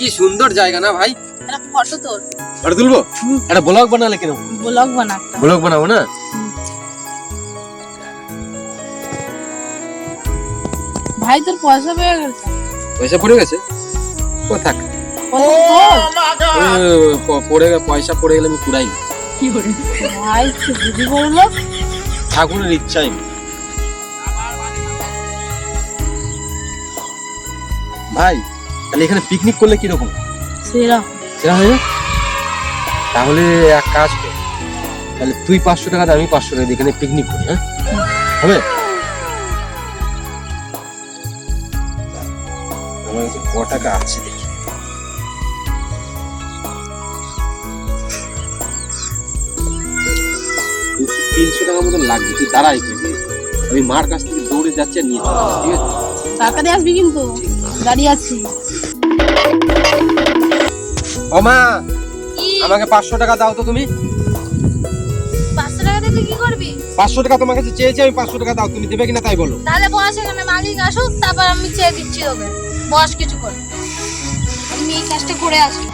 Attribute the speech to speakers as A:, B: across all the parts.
A: কি সুন্দর জায়গা না ভাই?
B: ফটো তোর।
A: ফটো তুলবো? একটা ব্লগ বানালে কেন
B: ব্লগ বানা
A: ব্লগ বানাবো না?
B: ভাই তোর পয়সা পেয়ে গেছে?
A: পয়সা পড়ে গেছে? ও থাক।
B: পয়সা
A: পড়ে পয়সা পড়ে গেলে আমি কুড়াই।
B: ভাই বুদ্ধি
A: ঠাকুরের ইচ্ছাই। ভাই তাহলে এখানে পিকনিক করলে কীরকম?
B: সেরা।
A: সেটা হবে তাহলে এক কাজ কর। তাহলে তুই পাঁচশো টাকা আমি পাঁচশো টাকা এখানে পিকনিক করি হ্যাঁ? হবে? আমার কাছে ক টাকা আছে দেখি। তিনশো টাকা মতো লাগবে তুই দাঁড়াই করবি আমি মার কাছ থেকে দৌড়ে যাচ্ছি আর নিয়ে ঠিক আছে?
B: তাড়াতাড়ি আসবি কিন্তু দাঁড়িয়ে আছি।
A: ও মা আমাকে পাঁচশো টাকা দাও তো তুমি।
C: পাঁচশো টাকা দিয়ে তুই কি করবি?
A: পাঁচশো টাকা তোমার কাছে চেয়েছি আমি পাঁচশো টাকা দাও তুমি দেবে কিনা তাই বলো।
C: তাহলে বস এখানে মালিক আসুক তারপর আমি চেয়ে দিচ্ছি তোকে। বস কিছু করে। আমি এই কাজটা করে আসি।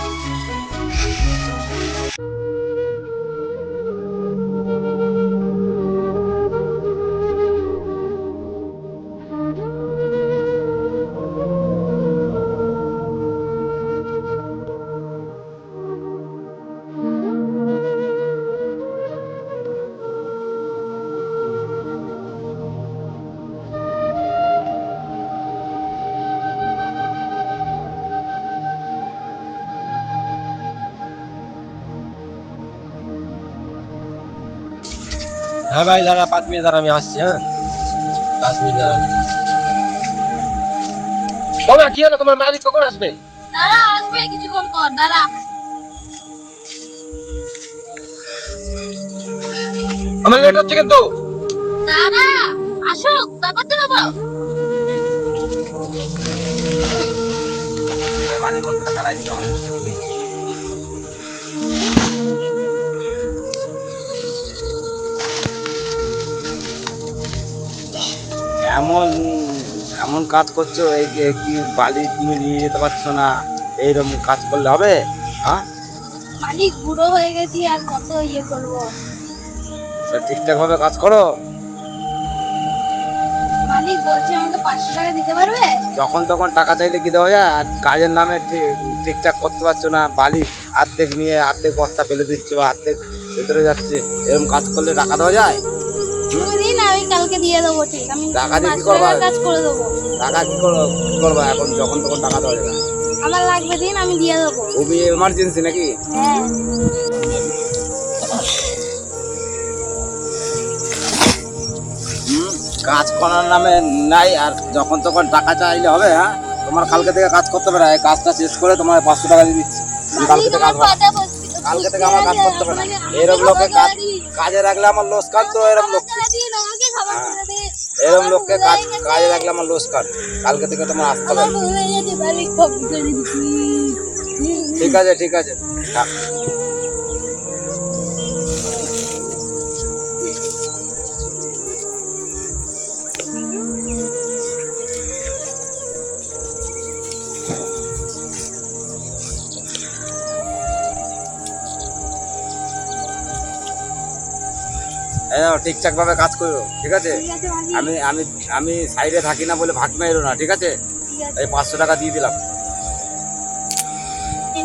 A: হ্যাঁ ভাই দাঁড়া পাঁচ মিনিট দাঁড়া আমি আসছি হ্যাঁ? পাঁচ মিনিট দাঁড়া। বাবা কি হলো? তোমার মালিক কখন আসবে?
C: দাঁড়া আসবে কিছুক্ষণ পর দাঁড়া।
A: আমার লেট হচ্ছে কিন্তু।
C: দাঁড়া আসুক তারপর তো দেবো
D: এমন এমন কাজ করছ এই যে কি বালি তুমি নিয়ে যেতে পারছ না এইরকম কাজ করলে হবে? হ্যাঁ?
C: মালিক বুড়ো হয়ে গেছি আর কত ইয়ে করব?
D: তা ঠিকঠাক ভাবে কাজ করো।
C: মালিক বলছে আমাকে পাঁচশো টাকা দিতে পারবে?
D: যখন তখন টাকা চাইলে কি দেওয়া যায়? আর কাজের নামে ঠিক- ঠিকঠাক করতে পারছ না বালি আর্ধেক নিয়ে আর্ধেক বস্তা ফেলে দিচ্ছে বা আর্ধেক ভেতরে যাচ্ছে এরকম কাজ করলে টাকা দেওয়া যায়?
C: আমি কালকে দিয়ে দেবো ঠিক। আমি
D: টাকা দিয়ে কি করবা?
C: কাজ করে দেবো।
D: টাকা কি কি করবা এখন? যখন তখন টাকা দেওয়া যাবে না।
C: আমার লাগবে দিন আমি দিয়ে দেবো।
D: খুবই এমার্জেন্সি নাকি?
C: হ্যাঁ।
D: কাজ করার নামে নাই আর যখন তখন টাকা চাইলে হবে হ্যাঁ? তোমার কালকে থেকে কাজ করতে পারে কাজটা শেষ করে তোমার পাঁচশো টাকা দিয়ে দিচ্ছি। কালকে থেকে কাজ কালকে থেকে আমার কাজ করতে হবে
C: না। এরম
D: লোককে লোকে কাজ কাজে রাখলে আমার লোসকান তো এরম লোক হ্যাঁ। এরকম লোককে কাজ কাজে রাখলে আমার লোসকান কালকে থেকে তোমার আসতে হবে. ঠিক আছে ঠিক আছে। থাক। এই নাও, ঠিকঠাক ভাবে কাজ করো ঠিক আছে? আমি আমি আমি সাইডে থাকি না বলে ভাগ মেরো না ঠিক আছে? এই পাঁচশো টাকা দিয়ে দিলাম।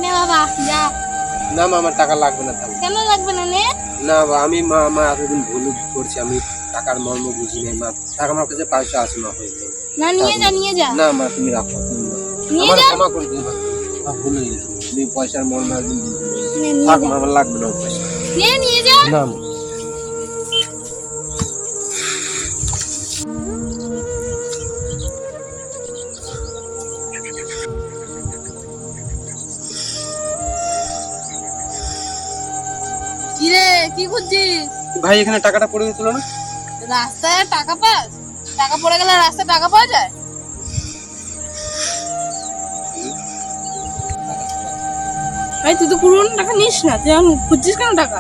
C: নে বাবা, যা।
A: না মা আমার টাকা লাগবে না
C: কেন লাগবে না না?
A: বা আমি মা মা এতদিন ভুল করছি আমি টাকার মর্ম বুঝি নাই মা। টাকা আমার কাছে পয়সা আছে না হয়ে
C: না, নিয়ে যা, নিয়ে যা।
A: না মা তুমি রাখো তুমি আমার ক্ষমা করে দিও মা। ভুল হয়ে গেছে। তুমি পয়সার মর্ম একদিন থাক মা আমার লাগবে না পয়সা।
C: নিয়ে যা।
A: না
B: কি খুঁজছিস?
A: ভাই এখানে টাকাটা পড়ে গেছিল না?
B: রাস্তায় টাকা পাস? টাকা পড়ে গেলে রাস্তায় টাকা পাওয়া যায়? ভাই তুই তো পুরনো টাকা নিস না। তুই এখন খুঁজছিস কেন টাকা?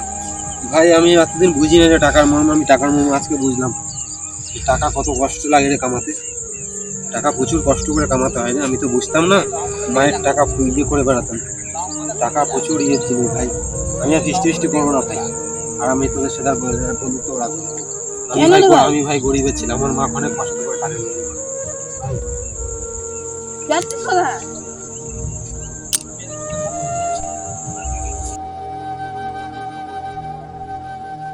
A: ভাই আমি এতদিন বুঝি না যে টাকার মর্ম। আমি টাকার মর্ম আজকে বুঝলাম। টাকা কত কষ্ট লাগে রে কামাতে। টাকা প্রচুর কষ্ট করে কামাতে হয় না। আমি তো বুঝতাম না মায়ের টাকা ফুল দিয়ে করে বেড়াতাম। টাকা প্রচুর ইয়ে জিনিস ভাই। আমি আর ফিস্টি ফিস্টি করব না ভাই। আর আমি তোদের সাথে বন্ধুত্ব রাখব আমি ভাই গরিবের ছিলাম আমার মা অনেক কষ্ট করে টাকা